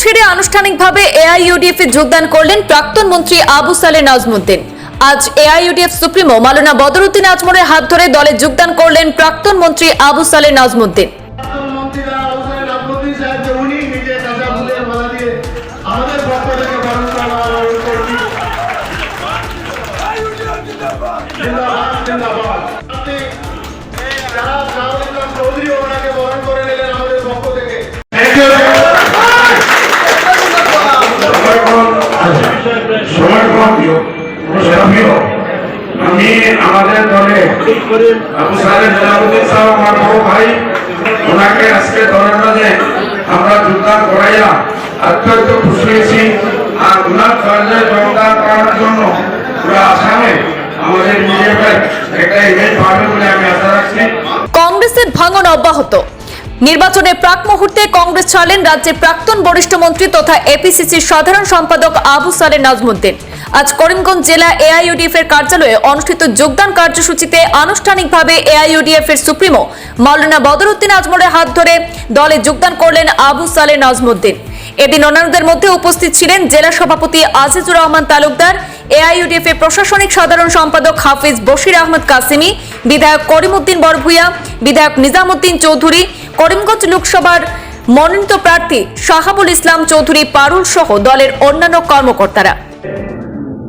ছেড়ে আনুষ্ঠানিকভাবে এআইইউডিএফ এ যোগদান করলেন প্রাক্তন মন্ত্রী আবু সালে নাজমুদ্দিন। আজ এআইইউডিএফ সুপ্রিমো মালানা বদরুদ্দিন আজমরের হাত ধরে দলে যোগদান করলেন প্রাক্তন মন্ত্রী আবু সালে নাজমুদ্দিন। আমাদের দলে আবু সাহেব জালালুদ্দিন সাহেব, আমার বড় ভাই, ওনাকে আজকে দলের মাঝে আমরা যোগদান করাইয়া অত্যন্ত খুশি হয়েছি। আর ওনার কার্যে যোগদান করার জন্য পুরো আসামে আমাদের বিজেপির একটা ইমেজ পাবে বলে আমি আশা রাখছি। কংগ্রেসের ভাঙন অব্যাহত। নির্বাচনের প্রাক মুহূর্তে কংগ্রেস ছাড়লেন রাজ্যের প্রাক্তন বরিষ্ঠ মন্ত্রী তথা এপিসিসির সাধারণ সম্পাদক আবু সালে নাজমুদ্দিন। আজ করিমগঞ্জ জেলা এআইইউডিএফ এর কার্যালয়ে অনুষ্ঠিত যোগদান কার্যসূচিতে আনুষ্ঠানিকভাবে এআইইউডিএফ এর সুপ্রিমো মাওলানা বদরুদ্দিন আজমরের হাত ধরে দলে যোগদান করলেন আবু সালে নাজমুদ্দিন। এদিন অন্যান্যদের মধ্যে উপস্থিত ছিলেন জেলা সভাপতি আজিজুর রহমান তালুকদার এআইইউডিএফ এর প্রশাসনিক সাধারণ সম্পাদক হাফিজ বশির আহমদ কাসিমি, বিধায়ক করিমউদ্দিন বরভুইয়া বিধায়ক নিজামুদ্দিন চৌধুরী, করিমগঞ্জ লোকসভার মনোনীত প্রার্থী শাহাবুল ইসলাম চৌধুরী পারুল সহ দলের অন্যান্য কর্মকর্তারা।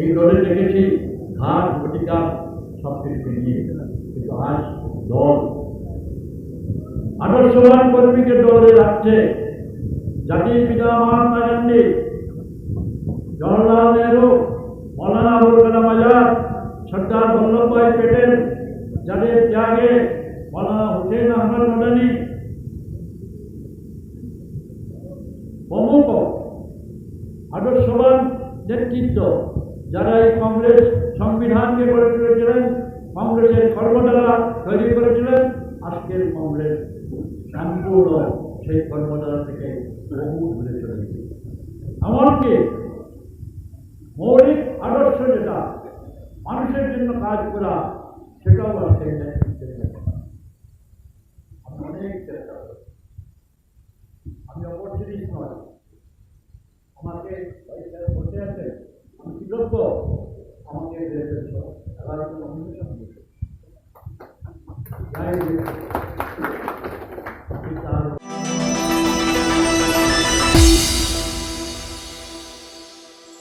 এই দলে দেখেছি ঘাট ভটিকা সব কিছু নিয়ে কিন্তু আজ দল আদর্শবান কর্মীকে দলে রাখছে। জাতির পিতা মহাত্মা গান্ধী জওয়াহরলাল নেহরু, মৌলানা আবুল কালাম আজাদ সর্দার বল্লভভাই পেটেল, যাদের ত্যাগে মৌলানা হুসেন আহমদ মদানি, প্রমুখ আদর্শবান নেতৃত্ব যারা এই কংগ্রেস সংবিধানকে গড়ে তুলেছিলেন, কংগ্রেসের কর্মধারা তৈরি করেছিলেন, আজকের কংগ্রেস সম্পূর্ণ সেই কর্মধারা থেকে বহু এমনকি মৌলিক আদর্শ যেটা, মানুষের জন্য কাজ করা, সেটাও আজকে অনেক চেষ্টা আমি অপরচুনিস্ট নয় আমাকে বসে আছে কৃতজ্ঞ আমাকে